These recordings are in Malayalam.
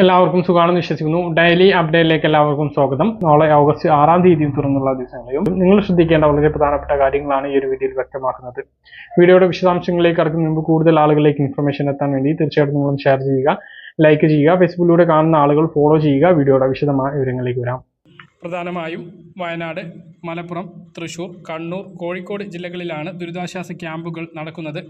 എല്ലാവർക്കും സുഖമാണെന്ന് വിശ്വസിക്കുന്നു. ഡെയിലി അപ്ഡേറ്റിലേക്ക് എല്ലാവർക്കും സ്വാഗതം. നാളെ ഓഗസ്റ്റ് ആറാം തീയതി തുറന്നുള്ള ദിവസങ്ങളിലും നിങ്ങൾ ശ്രദ്ധിക്കേണ്ട വളരെ പ്രധാനപ്പെട്ട കാര്യങ്ങളാണ് ഈ ഒരു വീഡിയോയിൽ വ്യക്തമാക്കുന്നത്. വീഡിയോയുടെ വിശദാംശങ്ങളിലേക്ക് കടക്കുന്ന മുമ്പ് കൂടുതൽ ആളുകളിലേക്ക് ഇൻഫർമേഷൻ എത്താൻ വേണ്ടി തീർച്ചയായിട്ടും നിങ്ങളും ഷെയർ ചെയ്യുക ലൈക്ക് ചെയ്യുക ഫേസ്ബുക്കിലൂടെ കാണുന്ന ആളുകൾ ഫോളോ ചെയ്യുക. വീഡിയോയുടെ വിശദമായ വിവരങ്ങളിലേക്ക് വരാം. പ്രധാനമായും വയനാട് മലപ്പുറം തൃശൂർ കണ്ണൂർ കോഴിക്കോട് ജില്ലകളിലാണ് ദുരിതാശ്വാസ ക്യാമ്പുകൾ നടക്കുന്നത്.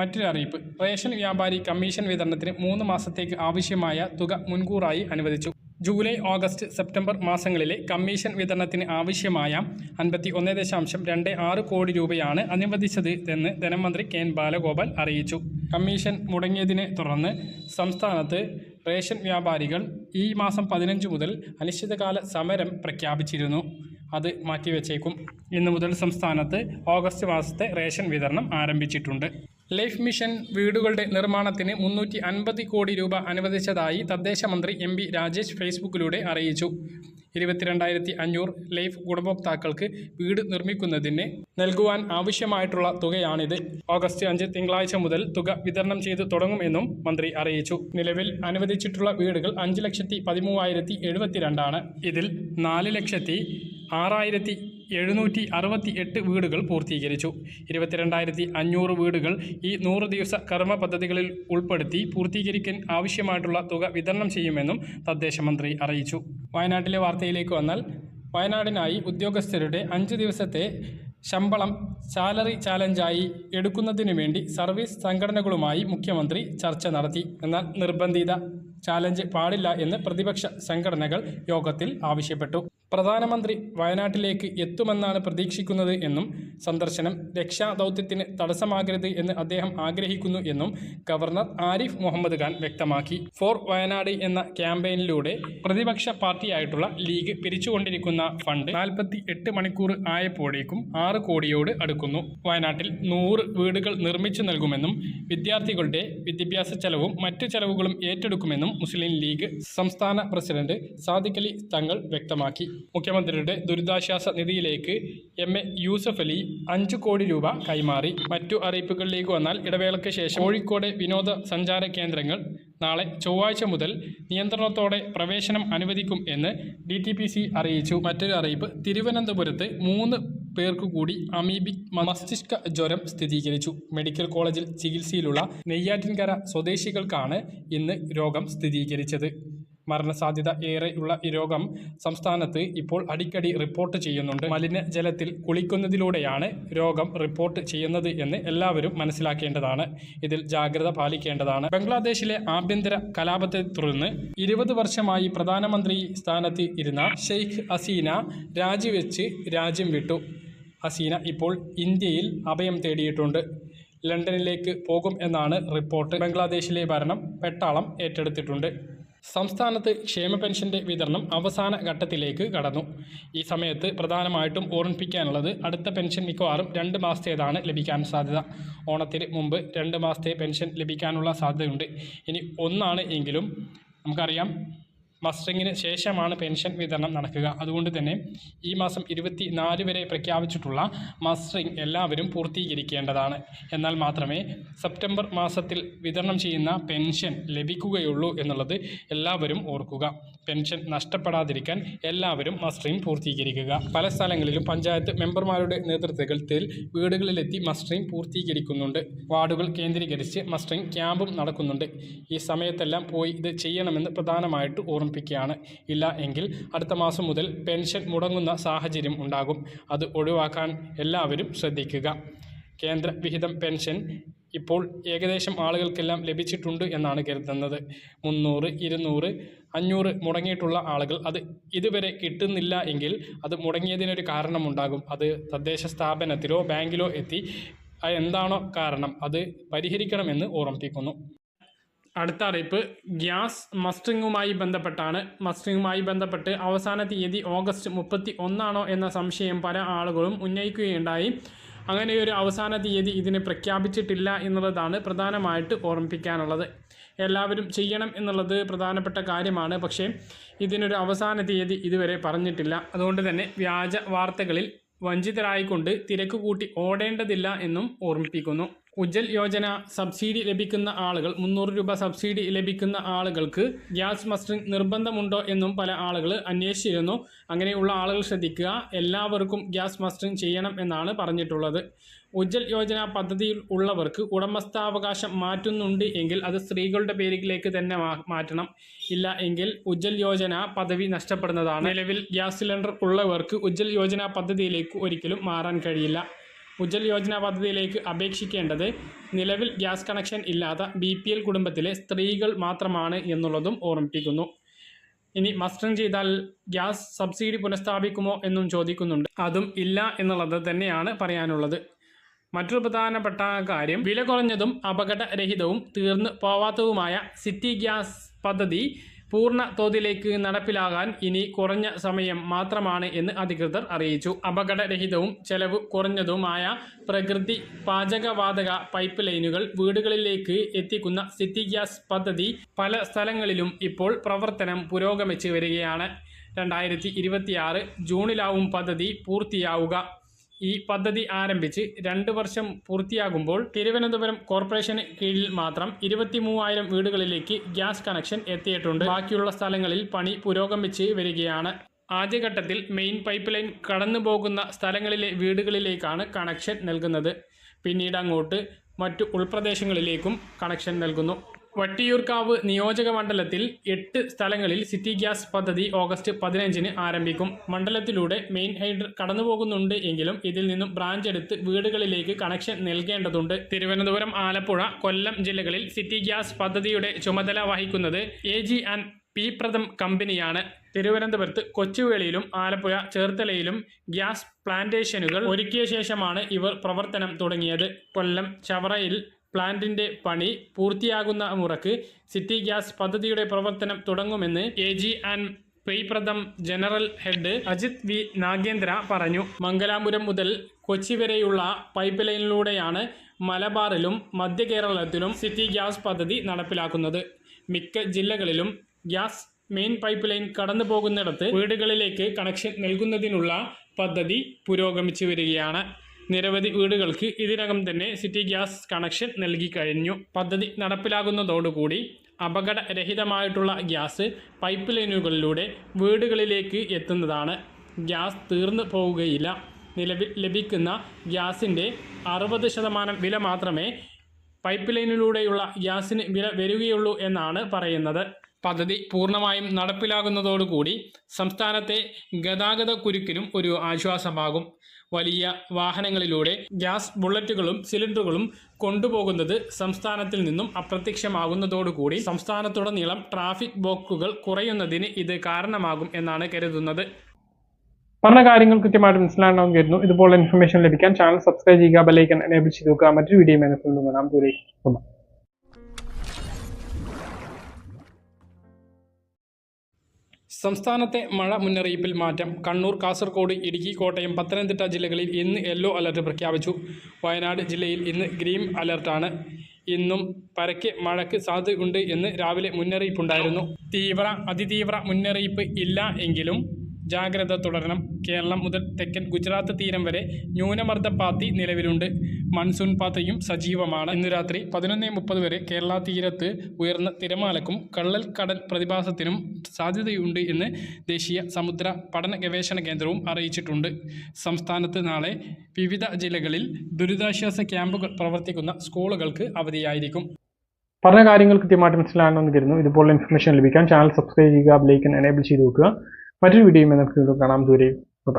മറ്റൊരു അറിയിപ്പ്. റേഷൻ വ്യാപാരി കമ്മീഷൻ വിതരണത്തിന് മൂന്ന് മാസത്തേക്ക് ആവശ്യമായ തുക മുൻകൂറായി അനുവദിച്ചു. ജൂലൈ ഓഗസ്റ്റ് സെപ്റ്റംബർ മാസങ്ങളിലെ കമ്മീഷൻ വിതരണത്തിന് ആവശ്യമായ അൻപത്തി ഒന്ന് ദശാംശം രണ്ട് ആറ് കോടി രൂപയാണ് അനുവദിച്ചത് എന്ന് ധനമന്ത്രി കെ എൻ ബാലഗോപാൽ അറിയിച്ചു. കമ്മീഷൻ മുടങ്ങിയതിനെ തുടർന്ന് സംസ്ഥാനത്ത് റേഷൻ വ്യാപാരികൾ ഈ മാസം പതിനഞ്ച് മുതൽ അനിശ്ചിതകാല സമരം പ്രഖ്യാപിച്ചിരുന്നു. അത് മാറ്റിവെച്ചേക്കും. ഇന്നു മുതൽ സംസ്ഥാനത്ത് ഓഗസ്റ്റ് മാസത്തെ റേഷൻ വിതരണം ആരംഭിച്ചിട്ടുണ്ട്. ലൈഫ് മിഷൻ വീടുകളുടെ നിർമ്മാണത്തിന് മുന്നൂറ്റി അൻപത് കോടി രൂപ അനുവദിച്ചതായി തദ്ദേശ മന്ത്രി എം പി രാജേഷ് ഫേസ്ബുക്കിലൂടെ അറിയിച്ചു. ഇരുപത്തിരണ്ടായിരത്തി അഞ്ഞൂറ് ലൈഫ് ഗുണഭോക്താക്കൾക്ക് വീട് നിർമ്മിക്കുന്നതിന് നൽകുവാൻ ആവശ്യമായിട്ടുള്ള തുകയാണിത്. ഓഗസ്റ്റ് അഞ്ച് തിങ്കളാഴ്ച മുതൽ തുക വിതരണം ചെയ്തു തുടങ്ങുമെന്നും മന്ത്രി അറിയിച്ചു. നിലവിൽ അനുവദിച്ചിട്ടുള്ള വീടുകൾ അഞ്ച് ലക്ഷത്തി പതിമൂവായിരത്തി എഴുപത്തിരണ്ടാണ്. ഇതിൽ നാല് ലക്ഷത്തി ആറായിരത്തി എഴുന്നൂറ്റി അറുപത്തി എട്ട് വീടുകൾ പൂർത്തീകരിച്ചു. ഇരുപത്തിരണ്ടായിരത്തി അഞ്ഞൂറ് വീടുകൾ ഈ നൂറ് ദിവസ കർമ്മ പദ്ധതികളിൽ ഉൾപ്പെടുത്തി പൂർത്തീകരിക്കാൻ ആവശ്യമായിട്ടുള്ള തുക വിതരണം ചെയ്യുമെന്നും തദ്ദേശ മന്ത്രി അറിയിച്ചു. വയനാട്ടിലെ വാർത്തയിലേക്ക് വന്നാൽ വയനാടിനായി ഉദ്യോഗസ്ഥരുടെ അഞ്ച് ദിവസത്തെ ശമ്പളം സാലറി ചാലഞ്ചായി എടുക്കുന്നതിനു വേണ്ടി സർവീസ് സംഘടനകളുമായി മുഖ്യമന്ത്രി ചർച്ച നടത്തി. എന്നാൽ നിർബന്ധിത ചാലഞ്ച് പാടില്ല എന്ന് പ്രതിപക്ഷ സംഘടനകൾ യോഗത്തിൽ ആവശ്യപ്പെട്ടു. പ്രധാനമന്ത്രി വയനാട്ടിലേക്ക് എത്തുമെന്നാണ് പ്രതീക്ഷിക്കുന്നത് എന്നും സന്ദർശനം രക്ഷാദൗത്യത്തിന് തടസ്സമാകരുത് എന്ന് അദ്ദേഹം ആഗ്രഹിക്കുന്നു എന്നും ഗവർണർ ആരിഫ് മുഹമ്മദ് ഖാൻ വ്യക്തമാക്കി. ഫോർ വയനാട് എന്ന ക്യാമ്പയിനിലൂടെ പ്രതിപക്ഷ പാർട്ടിയായിട്ടുള്ള ലീഗ് പിരിച്ചുകൊണ്ടിരിക്കുന്ന ഫണ്ട് നാൽപ്പത്തി എട്ട് മണിക്കൂർ ആയപ്പോഴേക്കും ആറ് കോടിയോട് അടുക്കുന്നു. വയനാട്ടിൽ നൂറ് വീടുകൾ നിർമ്മിച്ചു നൽകുമെന്നും വിദ്യാർത്ഥികളുടെ വിദ്യാഭ്യാസ ചെലവും മറ്റു ചെലവുകളും ഏറ്റെടുക്കുമെന്നും മുസ്ലിം ലീഗ് സംസ്ഥാന പ്രസിഡന്റ് സാദിഖലി തങ്ങൾ വ്യക്തമാക്കി. മുഖ്യമന്ത്രിയുടെ ദുരിതാശ്വാസ നിധിയിലേക്ക് എം. എ. യൂസഫ് അലി അഞ്ചു കോടി രൂപ കൈമാറി. മറ്റു അറിയിപ്പുകളിലേക്ക് വന്നാൽ ഇടവേളയ്ക്ക് ശേഷം കോഴിക്കോട് വിനോദ സഞ്ചാര കേന്ദ്രങ്ങൾ നാളെ ചൊവ്വാഴ്ച മുതൽ നിയന്ത്രണത്തോടെ പ്രവേശനം അനുവദിക്കും എന്ന് ഡി അറിയിച്ചു. മറ്റൊരു അറിയിപ്പ് തിരുവനന്തപുരത്ത് മൂന്ന് പേർക്കു കൂടി അമീബിക് മസ്തിഷ്ക ജ്വരം സ്ഥിരീകരിച്ചു. മെഡിക്കൽ കോളേജിൽ ചികിത്സയിലുള്ള നെയ്യാറ്റിൻകര സ്വദേശികൾക്കാണ് ഇന്ന് രോഗം സ്ഥിരീകരിച്ചത്. മരണസാധ്യത ഏറെയുള്ള ഈ രോഗം സംസ്ഥാനത്ത് ഇപ്പോൾ അടിക്കടി റിപ്പോർട്ട് ചെയ്യുന്നുണ്ട്. മലിനജലത്തിൽ കുളിക്കുന്നതിലൂടെയാണ് രോഗം റിപ്പോർട്ട് ചെയ്യുന്നത് എന്ന് എല്ലാവരും മനസ്സിലാക്കേണ്ടതാണ്. ഇതിൽ ജാഗ്രത പാലിക്കേണ്ടതാണ്. ബംഗ്ലാദേശിലെ ആഭ്യന്തര കലാപത്തെ തുടർന്ന് ഇരുപത് വർഷമായി പ്രധാനമന്ത്രി സ്ഥാനത്ത് ഇരുന്ന ഷെയ്ഖ് ഹസീന രാജിവെച്ച് രാജ്യം വിട്ടു. ഹസീന ഇപ്പോൾ ഇന്ത്യയിൽ അഭയം തേടിയിട്ടുണ്ട്. ലണ്ടനിലേക്ക് പോകും എന്നാണ് റിപ്പോർട്ട്. ബംഗ്ലാദേശിലെ ഭരണം പെട്ടാളം ഏറ്റെടുത്തിട്ടുണ്ട്. സംസ്ഥാനത്ത് ക്ഷേമ പെൻഷന്റെ വിതരണം അവസാന ഘട്ടത്തിലേക്ക് കടന്നു. ഈ സമയത്ത് പ്രധാനമായിട്ടും ഓർമ്മിപ്പിക്കാനുള്ളത് അടുത്ത പെൻഷൻ മിക്കവാറും രണ്ട് മാസത്തേതാണ് ലഭിക്കാൻ സാധ്യത. ഓണത്തിന് മുമ്പ് രണ്ട് മാസത്തെ പെൻഷൻ ലഭിക്കാനുള്ള സാധ്യതയുണ്ട്. ഇനി ഒന്നാണ് എങ്കിലും നമുക്കറിയാം മസ്റ്ററിങ്ങിന് ശേഷമാണ് പെൻഷൻ വിതരണം നടക്കുക. അതുകൊണ്ട് തന്നെ ഈ മാസം ഇരുപത്തി നാല് വരെ പ്രഖ്യാപിച്ചിട്ടുള്ള മസ്റ്ററിങ് എല്ലാവരും പൂർത്തീകരിക്കേണ്ടതാണ്. എന്നാൽ മാത്രമേ സെപ്റ്റംബർ മാസത്തിൽ വിതരണം ചെയ്യുന്ന പെൻഷൻ ലഭിക്കുകയുള്ളൂ എന്നുള്ളത് എല്ലാവരും ഓർക്കുക. പെൻഷൻ നഷ്ടപ്പെടാതിരിക്കാൻ എല്ലാവരും മസ്റ്ററിങ് പൂർത്തീകരിക്കുക. പല സ്ഥലങ്ങളിലും പഞ്ചായത്ത് മെമ്പർമാരുടെ നേതൃത്വത്തിൽ വീടുകളിലെത്തി മസ്റ്ററിങ് പൂർത്തീകരിക്കുന്നുണ്ട്. വാർഡുകൾ കേന്ദ്രീകരിച്ച് മസ്റ്ററിങ് ക്യാമ്പും നടക്കുന്നുണ്ട്. ഈ സമയത്തെല്ലാം പോയി ഇത് ചെയ്യണമെന്ന് പ്രധാനമായിട്ട് ഓർമ്മിപ്പിക്കുകയാണ് ഇല്ല എങ്കിൽ അടുത്ത മാസം മുതൽ പെൻഷൻ മുടങ്ങുന്ന സാഹചര്യം ഉണ്ടാകും. അത് ഒഴിവാക്കാൻ എല്ലാവരും ശ്രദ്ധിക്കുക. കേന്ദ്ര വിഹിതം പെൻഷൻ ഇപ്പോൾ ഏകദേശം ആളുകൾക്കെല്ലാം ലഭിച്ചിട്ടുണ്ട് എന്നാണ് കരുതുന്നത്. മുന്നൂറ് ഇരുന്നൂറ് അഞ്ഞൂറ് മുടങ്ങിയിട്ടുള്ള ആളുകൾ അത് ഇതുവരെ കിട്ടുന്നില്ല എങ്കിൽ അത് മുടങ്ങിയതിനൊരു കാരണമുണ്ടാകും. അത് തദ്ദേശ സ്ഥാപനത്തിലോ ബാങ്കിലോ എത്തി എന്താണോ കാരണം അത് പരിഹരിക്കണമെന്ന് ഓർമ്മിപ്പിക്കുന്നു. അടുത്ത അറിയിപ്പ്. ഗ്യാസ് മസ്റ്ററിങ്ങുമായി ബന്ധപ്പെട്ടാണ്. മസ്റ്ററിങ്ങുമായി ബന്ധപ്പെട്ട് അവസാന തീയതി ഓഗസ്റ്റ് മുപ്പത്തി ഒന്നാണോ എന്ന സംശയം പല ആളുകളും ഉന്നയിക്കുകയുണ്ടായി. അങ്ങനെ ഒരു അവസാന തീയതി ഇതിനെ പ്രഖ്യാപിച്ചിട്ടില്ല എന്നുള്ളതാണ് പ്രധാനമായിട്ട് ഓർമ്മിപ്പിക്കാനുള്ളത്. എല്ലാവരും ചെയ്യണം എന്നുള്ളത് പ്രധാനപ്പെട്ട കാര്യമാണ്. പക്ഷേ ഇതിനൊരു അവസാന തീയതി ഇതുവരെ പറഞ്ഞിട്ടില്ല. അതുകൊണ്ട് തന്നെ വ്യാജ വാർത്തകളിൽ വഞ്ചിതരായിക്കൊണ്ട് തിരക്ക് കൂട്ടി ഓടേണ്ടതില്ല എന്നും ഓർമ്മിപ്പിക്കുന്നു. ഉജ്ജൽ യോജന സബ്സിഡി ലഭിക്കുന്ന ആളുകൾ മുന്നൂറ് രൂപ സബ്സിഡി ലഭിക്കുന്ന ആളുകൾക്ക് ഗ്യാസ് മസ്റ്ററിംഗ് നിർബന്ധമുണ്ടോ എന്നും പല ആളുകൾ അന്വേഷിച്ചിരുന്നു. അങ്ങനെയുള്ള ആളുകൾ ശ്രദ്ധിക്കുക. എല്ലാവർക്കും ഗ്യാസ് മസ്റ്ററിംഗ് ചെയ്യണം എന്നാണ് പറഞ്ഞിട്ടുള്ളത്. ഉജ്ജൽ യോജന പദ്ധതിയിൽ ഉള്ളവർക്ക് ഉടമസ്ഥാവകാശം മാറ്റുന്നുണ്ട് എങ്കിൽ അത് സ്ത്രീകളുടെ പേരിലേക്ക് തന്നെ മാറ്റണം. ഇല്ല എങ്കിൽ ഉജ്ജൽ യോജന പദവി നഷ്ടപ്പെടുന്നതാണ്. നിലവിൽ ഗ്യാസ് സിലിണ്ടർ ഉള്ളവർക്ക് ഉജ്ജൽ യോജന പദ്ധതിയിലേക്ക് ഒരിക്കലും മാറാൻ കഴിയില്ല. ഉജ്ജൽ യോജന പദ്ധതിയിലേക്ക് അപേക്ഷിക്കേണ്ടത് നിലവിൽ ഗ്യാസ് കണക്ഷൻ ഇല്ലാത്ത ബി പി എൽ കുടുംബത്തിലെ സ്ത്രീകൾ മാത്രമാണ് എന്നുള്ളതും ഓർമ്മിപ്പിക്കുന്നു. ഇനി മസ്റ്ററിംഗ് ചെയ്താൽ ഗ്യാസ് സബ്സിഡി പുനഃസ്ഥാപിക്കുമോ എന്നും ചോദിക്കുന്നുണ്ട്. അതും ഇല്ല എന്നുള്ളത് തന്നെയാണ് പറയാനുള്ളത്. മറ്റൊരു പ്രധാനപ്പെട്ട കാര്യം വില കുറഞ്ഞതും അപകടരഹിതവും തീർന്നു പോവാത്തതുമായ സിറ്റി ഗ്യാസ് പദ്ധതി പൂർണ തോതിലേക്ക് നടപ്പിലാകാൻ ഇനി കുറഞ്ഞ സമയം മാത്രമാണ് എന്ന് അധികൃതർ അറിയിച്ചു. അപകടരഹിതവും ചെലവ് കുറഞ്ഞതുമായ പ്രകൃതി പാചകവാതക പൈപ്പ് ലൈനുകൾ വീടുകളിലേക്ക് എത്തിക്കുന്ന സിറ്റി ഗ്യാസ് പദ്ധതി പല സ്ഥലങ്ങളിലും ഇപ്പോൾ പ്രവർത്തനം പുരോഗമിച്ച് വരികയാണ്. രണ്ടായിരത്തി ഇരുപത്തിയാറ് ജൂണിലാവും പദ്ധതി പൂർത്തിയാവുക. ഈ പദ്ധതി ആരംഭിച്ച് രണ്ട് വർഷം പൂർത്തിയാകുമ്പോൾ തിരുവനന്തപുരം കോർപ്പറേഷന് കീഴിൽ മാത്രം ഇരുപത്തി മൂവായിരം വീടുകളിലേക്ക് ഗ്യാസ് കണക്ഷൻ എത്തിയിട്ടുണ്ട്. ബാക്കിയുള്ള സ്ഥലങ്ങളിൽ പണി പുരോഗമിച്ച് വരികയാണ്. ആദ്യഘട്ടത്തിൽ മെയിൻ പൈപ്പ് ലൈൻ കടന്നു പോകുന്ന സ്ഥലങ്ങളിലെ വീടുകളിലേക്കാണ് കണക്ഷൻ നൽകുന്നത്. പിന്നീട് അങ്ങോട്ട് മറ്റു ഉൾപ്രദേശങ്ങളിലേക്കും കണക്ഷൻ നൽകുന്നു. വട്ടിയൂർക്കാവ് നിയോജക മണ്ഡലത്തിൽ എട്ട് സ്ഥലങ്ങളിൽ സിറ്റി ഗ്യാസ് പദ്ധതി ഓഗസ്റ്റ് പതിനഞ്ചിന് ആരംഭിക്കും. മണ്ഡലത്തിലൂടെ മെയിൻ ഹൈഡർ കടന്നുപോകുന്നുണ്ട് എങ്കിലും ഇതിൽ നിന്നും ബ്രാഞ്ച് എടുത്ത് വീടുകളിലേക്ക് കണക്ഷൻ നൽകേണ്ടതുണ്ട്. തിരുവനന്തപുരം ആലപ്പുഴ കൊല്ലം ജില്ലകളിൽ സിറ്റി ഗ്യാസ് പദ്ധതിയുടെ ചുമതല വഹിക്കുന്നത് A G and P Pratham കമ്പനിയാണ്. തിരുവനന്തപുരത്ത് കൊച്ചുവേളിയിലും ആലപ്പുഴ ചേർത്തലയിലും ഗ്യാസ് പ്ലാന്റേഷനുകൾ ഒരുക്കിയ ശേഷമാണ് ഇവർ പ്രവർത്തനം തുടങ്ങിയത്. കൊല്ലം ചവറയിൽ പ്ലാന്റിന്റെ പണി പൂർത്തിയാകുന്ന മുറക്ക് സിറ്റി ഗ്യാസ് പദ്ധതിയുടെ പ്രവർത്തനം തുടങ്ങുമെന്ന് A G and പെയ്പ്രദം general head Ajith V Nagendra പറഞ്ഞു. മംഗലാപുരം മുതൽ കൊച്ചി വരെയുള്ള പൈപ്പ് ലൈനിലൂടെയാണ് മലബാറിലും മധ്യ കേരളത്തിലും സിറ്റി ഗ്യാസ് പദ്ധതി നടപ്പിലാക്കുന്നത്. മിക്ക ജില്ലകളിലും ഗ്യാസ് മെയിൻ പൈപ്പ് ലൈൻ കടന്നു പോകുന്നിടത്ത് വീടുകളിലേക്ക് കണക്ഷൻ നൽകുന്നതിനുള്ള പദ്ധതി പുരോഗമിച്ചു വരികയാണ്. നിരവധി വീടുകൾക്ക് ഇതിനകം തന്നെ സിറ്റി ഗ്യാസ് കണക്ഷൻ നൽകി കഴിഞ്ഞു. പദ്ധതി നടപ്പിലാകുന്നതോടുകൂടി അപകടരഹിതമായിട്ടുള്ള ഗ്യാസ് പൈപ്പ് ലൈനുകളിലൂടെ വീടുകളിലേക്ക് എത്തുന്നതാണ്. ഗ്യാസ് തീർന്നു പോവുകയില്ല. നിലവിൽ ലഭിക്കുന്ന ഗ്യാസിന്റെ അറുപത് ശതമാനം വില മാത്രമേ പൈപ്പ് ലൈനിലൂടെയുള്ള ഗ്യാസിന് വില വരികയുള്ളൂ എന്നാണ് പറയുന്നത്. പദ്ധതി പൂർണമായും നടപ്പിലാകുന്നതോടുകൂടി സംസ്ഥാനത്തെ ഗതാഗത കുരുക്കിനും ഒരു ആശ്വാസമാകും. വലിയ വാഹനങ്ങളിലൂടെ ഗ്യാസ് ബുള്ളറ്റുകളും സിലിണ്ടറുകളും കൊണ്ടുപോകുന്നത് സംസ്ഥാനത്തിൽ നിന്നും അപ്രത്യക്ഷമാകുന്നതോടുകൂടി സംസ്ഥാനത്തുടനീളം ട്രാഫിക് ബ്ലോക്കുകൾ കുറയുന്നതിന് ഇത് കാരണമാകും എന്നാണ് കരുതുന്നത്. പറഞ്ഞ കാര്യങ്ങൾ കൃത്യമായിട്ട് മനസ്സിലാണെന്ന് കരുതുന്നു. ഇതുപോലെ ഇൻഫർമേഷൻ ലഭിക്കാൻ ചാനൽ സബ്സ്ക്രൈബ് ചെയ്യുക ബെലൈക്കൻ എനേബിൾ ചെയ്തു മറ്റൊരു വീഡിയോ മനസ്സിൽ ദൂരേക്ക് സംസ്ഥാനത്തെ മഴ മുന്നറിയിപ്പിൽ മാറ്റം. കണ്ണൂർ കാസർഗോഡ് ഇടുക്കി കോട്ടയം പത്തനംതിട്ട ജില്ലകളിൽ ഇന്ന് യെല്ലോ അലർട്ട് പ്രഖ്യാപിച്ചു. വയനാട് ജില്ലയിൽ ഇന്ന് ഗ്രീൻ അലർട്ടാണ്. ഇന്നും പരക്കെ മഴയ്ക്ക് സാധ്യതയുണ്ട് എന്ന് രാവിലെ മുന്നറിയിപ്പുണ്ടായിരുന്നു. തീവ്ര അതിതീവ്ര മുന്നറിയിപ്പ് ഇല്ല എങ്കിലും ജാഗ്രത തുടരണം. കേരളം മുതൽ തെക്കൻ ഗുജറാത്ത് തീരം വരെ ന്യൂനമർദ്ദ പാത്തി നിലവിലുണ്ട്. മൺസൂൺ പാതയും സജീവമാണ്. ഇന്ന് രാത്രി പതിനൊന്ന് മുപ്പത് വരെ കേരള തീരത്ത് ഉയർന്ന തിരമാലക്കും കള്ളൽ കടൽ പ്രതിഭാസത്തിനും സാധ്യതയുണ്ട് എന്ന് ദേശീയ സമുദ്ര പഠന ഗവേഷണ കേന്ദ്രവും അറിയിച്ചിട്ടുണ്ട്. സംസ്ഥാനത്ത് നാളെ വിവിധ ജില്ലകളിൽ ദുരിതാശ്വാസ ക്യാമ്പുകൾ പ്രവർത്തിക്കുന്ന സ്കൂളുകൾക്ക് അവധിയായിരിക്കും. പറഞ്ഞ കാര്യങ്ങൾ കൃത്യമായിട്ട് മനസ്സിലാണെന്ന് കരുതുന്നു. ഇതുപോലുള്ള ഇൻഫർമേഷൻ ലഭിക്കാൻ ചാനൽ സബ്സ്ക്രൈബ് ചെയ്യുക ബെലൈക്കൻ എനേബിൾ ചെയ്ത് വെക്കുക. മറ്റൊരു വീഡിയോയുമായി നമുക്ക് കാണാം. ദൂരെ ബൈ